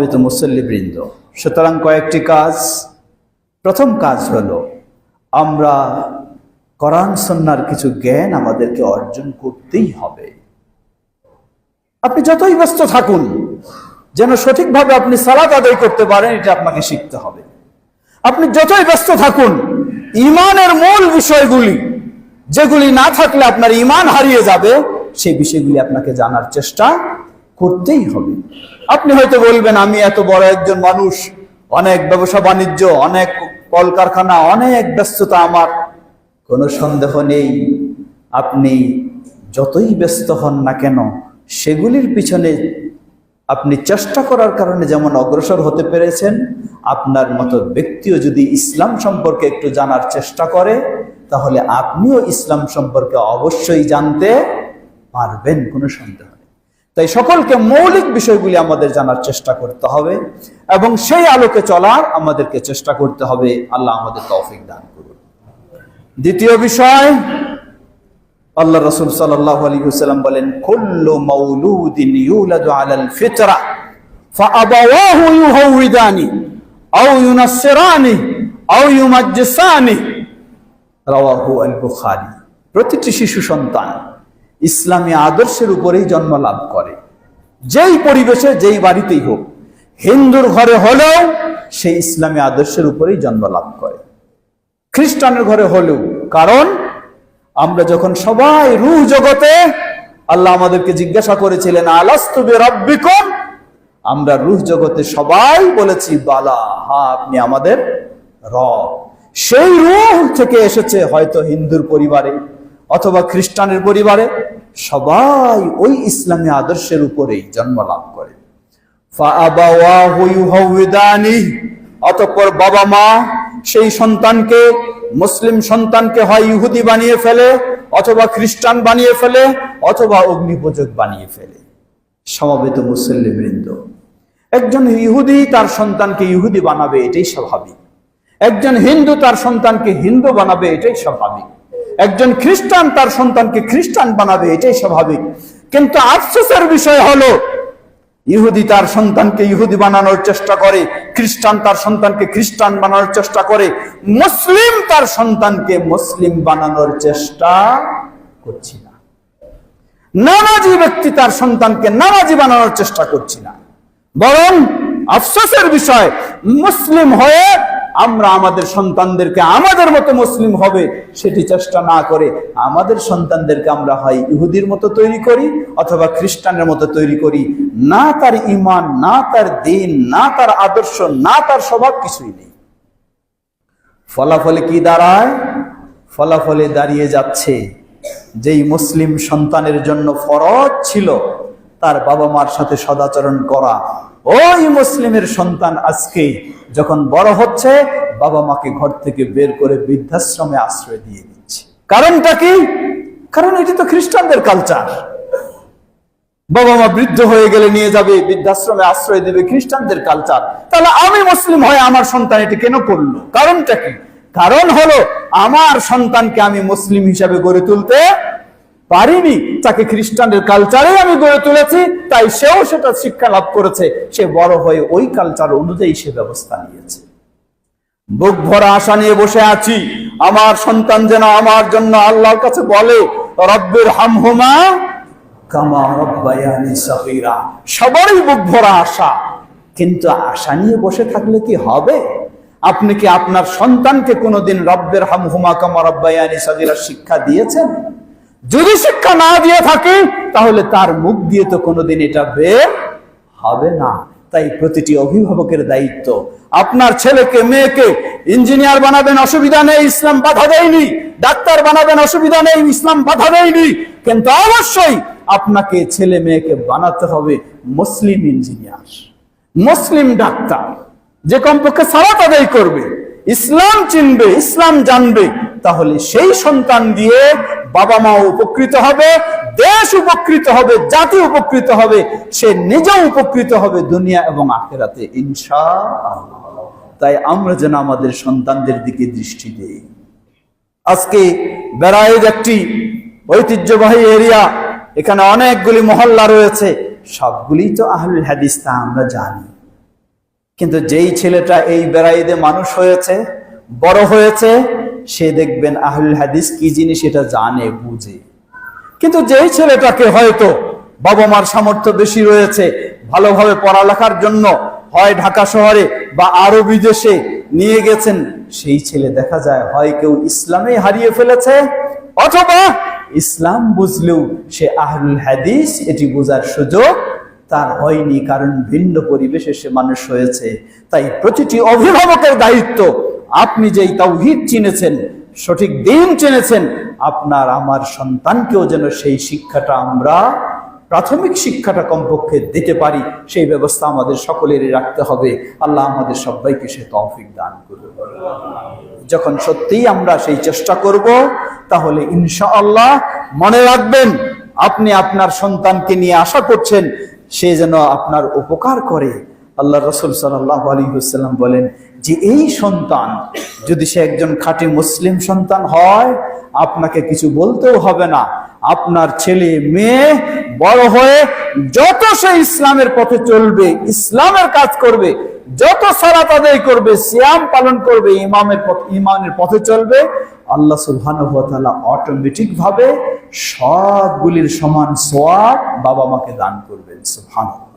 সমাবেত মুসল্লিবৃন্দ সুতরাং কয়েকটি কাজ। প্রথম কাজ হলো, আমরা কোরআন সন্ন্যার কিছু জ্ঞান আমাদেরকে অর্জন করতেই হবে। আপনি যতই ব্যস্ত থাকুন, যেন সঠিকভাবে আপনি সালাদ আদায় করতে পারেন, এটা আপনাকে শিখতে হবে। আপনি যতই ব্যস্ত থাকুন, ইমানের মূল বিষয়গুলি, যেগুলি না থাকলে আপনার ইমান হারিয়ে যাবে, সেই বিষয়গুলি আপনাকে জানার চেষ্টা করতেই হবে। আপনি হয়তো বলবেন, আমি এত বড় একজন মানুষ, অনেক ব্যবসা বাণিজ্য, অনেক কলকারখানা, অনেক ব্যস্ততা আমার। কোনো সন্দেহ নেই, আপনি যতই ব্যস্ত হন না কেন, সেগুলির পিছনে আপনি চেষ্টা করার কারণে যেমন অগ্রসর হতে পেরেছেন, আপনার মতো ব্যক্তিও যদি ইসলাম সম্পর্কে একটু জানার চেষ্টা করে, তাহলে আপনিও ইসলাম সম্পর্কে অবশ্যই জানতে পারবেন, কোনো সন্দেহ তাই সকলকে মৌলিক বিষয়গুলি আমাদের জানার চেষ্টা করতে হবে এবং সেই আলোকে চলার আমাদেরকে চেষ্টা করতে হবে। আল্লাহ আমাদের তৌফিক দান করুন। দ্বিতীয় বিষয় আল্লাহ রসুল সাল্লাহ বলেন ইউলাদু আলাল ফিতরা প্রতিটি শিশু সন্তান ইসলামী আদর্শের উপরেই জন্ম লাভ করে। যেই পরিবেশে, যেই বাড়িতেই হোক, হিন্দুর ঘরে হলেও সেই ইসলামী আদর্শের উপরেই জন্ম লাভ করে। খ্রিস্টানের ঘরে হলেও, কারণ আমরা যখন সবাই রুহ জগতে, আল্লাহ আমাদেরকে জিজ্ঞাসা করেছিলেন আলাস্তুবে রব্বিকুম আমরা রুহ জগতে সবাই বলেছি, বালা, হা, আপনি আমাদের রব। সেই রুহ থেকে এসেছে হয়তো হিন্দুর পরিবারে। অথবা খ্রিস্টানের পরিবারে সবাই ওই ইসলামী আদর্শের উপরেই জন্ম লাভ করে। অতঃপর বাবা মা সেই সন্তানকে, মুসলিম সন্তানকে হয় ইহুদি বানিয়ে ফেলে, অথবা খ্রিস্টান বানিয়ে ফেলে, অথবা অগ্নিপূজক বানিয়ে ফেলে। সমাবেত মুসল্লি বৃন্দ, একজন ইহুদি তার সন্তানকে ইহুদি বানাবে এটাই স্বাভাবিক। একজন হিন্দু তার সন্তানকে হিন্দু বানাবে এটাই স্বাভাবিক। একজন খ্রিস্টান তার সন্তানকে খ্রিস্টান বানাবে, এটাই স্বাভাবিক। কিন্তু আফসোসের বিষয় হলো, ইহুদি তার সন্তানকে ইহুদি বানানোর চেষ্টা করে, খ্রিস্টান তার সন্তানকে খ্রিস্টান বানানোর চেষ্টা করে, মুসলিম তার সন্তানকে মুসলিম বানানোর চেষ্টা করছি না। নামাজি ব্যক্তি তার সন্তানকে নামাজি বানানোর চেষ্টা করছি না। বরং আফসোসের বিষয়, মুসলিম হয়ে আমরা আমাদের সন্তানদেরকে আমাদের মতো মুসলিম হবে, সেটি চেষ্টা না করে আমাদের সন্তানদেরকে আমরা হয় ইহুদির মতো তৈরি করি অথবা খ্রিস্টানের মতো তৈরি করি। না তার ইমান, না তার দিন, না তার আদর্শ, না তার স্বভাব কিছুই নেই। ফলাফলে কি দাঁড়ায়? ফলাফলে দাঁড়িয়ে যাচ্ছে। যেই মুসলিম সন্তানের জন্য ফরজ ছিল, তার বাবা মার সাথে সদাচরণ করা। ওই মুসলিমের সন্তান আজকে যখন বড় হচ্ছে, বাবা মাকে ঘর থেকে বের করে বৃদ্ধাশ্রমে আশ্রয় দিয়ে দিচ্ছে। কারণটা কি? কারণ এটি তো খ্রিস্টানদের কালচার বাবা মা বৃদ্ধ হয়ে গেলে নিয়ে যাবে, বৃদ্ধাশ্রমে আশ্রয় দেবে, খ্রিস্টানদের কালচার তাহলে আমি মুসলিম হয়ে আমার সন্তান এটি কেন করল? কারণটা কি? কারণ হলো, আমার সন্তানকে আমি মুসলিম হিসাবে গড়ে তুলতে পারিনি। তাকে খ্রিস্টানদের কালচারে আমি গড়ে তুলেছি, তাই সেও সেটা শিক্ষা লাভ করেছে। সে বড় হয়ে ওই কালচার অনুযায়ী সে ব্যবস্থা নিয়েছে। বুক ভরা আশা নিয়ে বসে আছি। আমার সন্তান যেন আমার জন্য আল্লাহর কাছে বলে, রব্বের হামহুমা কামা রব্বায়ানি সগীরা। সবারই বুক ভরা আশা। কিন্তু আশা নিয়ে বসে থাকলে কি হবে? আপনি কি আপনার সন্তানকে কোনোদিন রব্বের হামহুমা কামা রব্বায়ানি সগীরা শিক্ষা দিয়েছেন? যদি শিক্ষা না দিয়ে থাকে তাহলে তার মুখ দিয়ে তো কোনোদিন এটা বের হবে না। তাই প্রতিটি অভিভাবকের দায়িত্ব, আপনার ছেলেকে, মেয়েকে ইঞ্জিনিয়ার বানাবেন, অসুবিধা নেই, ইসলাম বাধা দেয়নি। ডাক্তার বানাবেন, অসুবিধা নেই, ইসলাম বাধা দেয়নি। কিন্তু অবশ্যই আপনাকে ছেলে মেয়েকে বানাতে হবে মুসলিম ইঞ্জিনিয়ার, মুসলিম ডাক্তার। যে কমপক্ষে সালাত আদায় করবে, ইসলাম চিনবে, ইসলাম জানবে তাহলে সেই সন্তান দিয়ে বাবা মা উপকৃত হবে, দেশ উপকৃত হবে, জাতি উপকৃত হবে, সে নিজেও উপকৃত হবে দুনিয়া এবং আখেরাতে ইনশা তাই আমরা যেন আমাদের সন্তানদের দিকে দৃষ্টি দিই। আজকে বেড়াইদ একটি ঐতিহ্যবাহী এরিয়া, এখানে অনেকগুলি মহল্লা রয়েছে, সবগুলি তো আহলুল হাদিস তা আমরা জানি। কিন্তু যেই ছেলেটা এই বেড়াইদে মানুষ হয়েছে, বড় হয়েছে সে দেখবেন আহুল হাদিস কি জিনিস এটা জানে, বুঝে। কিন্তু যেই ছেলেটাকে হয়তো বাবা মার সামর্থ্য বেশি রয়েছে, ভালোভাবে পড়ালেখার জন্য হয় ঢাকা শহরে বা আরও বিদেশে নিয়ে গেছেন, সেই ছেলে দেখা যায় হয় কেউ ইসলামে হারিয়ে ফেলেছে, অথবা ইসলাম বুঝলেও সে আহলুল হাদিস এটি বোঝার সুযোগ তার হয়নি, কারণ ভিন্ন পরিবেশে সে মানুষ হয়েছে। তাই প্রতিটি অভিভাবকের দায়িত্ব আপনি যেই তাওহিদ চিনেছেন, সঠিক দিন চিনেছেন, আপনার, আমার সন্তানকেও যেন সেই শিক্ষাটা আমরা, প্রাথমিক শিক্ষাটা কমপক্ষে দিতে পারি, সেই ব্যবস্থা আমাদের সকলেরই রাখতে হবে। আল্লাহ আমাদের সবাইকে সে তৌফিক দান করবে যখন সত্যিই আমরা সেই চেষ্টা করব, তাহলে ইনশাআল্লাহ মনে রাখবেন, আপনি আপনার সন্তানকে নিয়ে আশা করছেন, সে যেন আপনার উপকার করে। আল্লাহ রসুল সাল্লাহ আলী হুসাল্লাম বলেন যে এই সন্তান যদি সে একজন খাঁটি মুসলিম সন্তান হয়, আপনাকে কিছু বলতেও হবে না। আপনার ছেলে, মেয়ে বড় হয়ে যত সে ইসলামের পথে চলবে, ইসলামের কাজ করবে, যত সারা আদায় করবে, সিয়াম পালন করবে, ইমামের পথ, ইমানের পথে চলবে, আল্লাহ ওয়া অটোমেটিক ভাবে সবগুলির সমান সোয়াব বাবা মাকে দান করবেন, সুবহানাল্লাহ।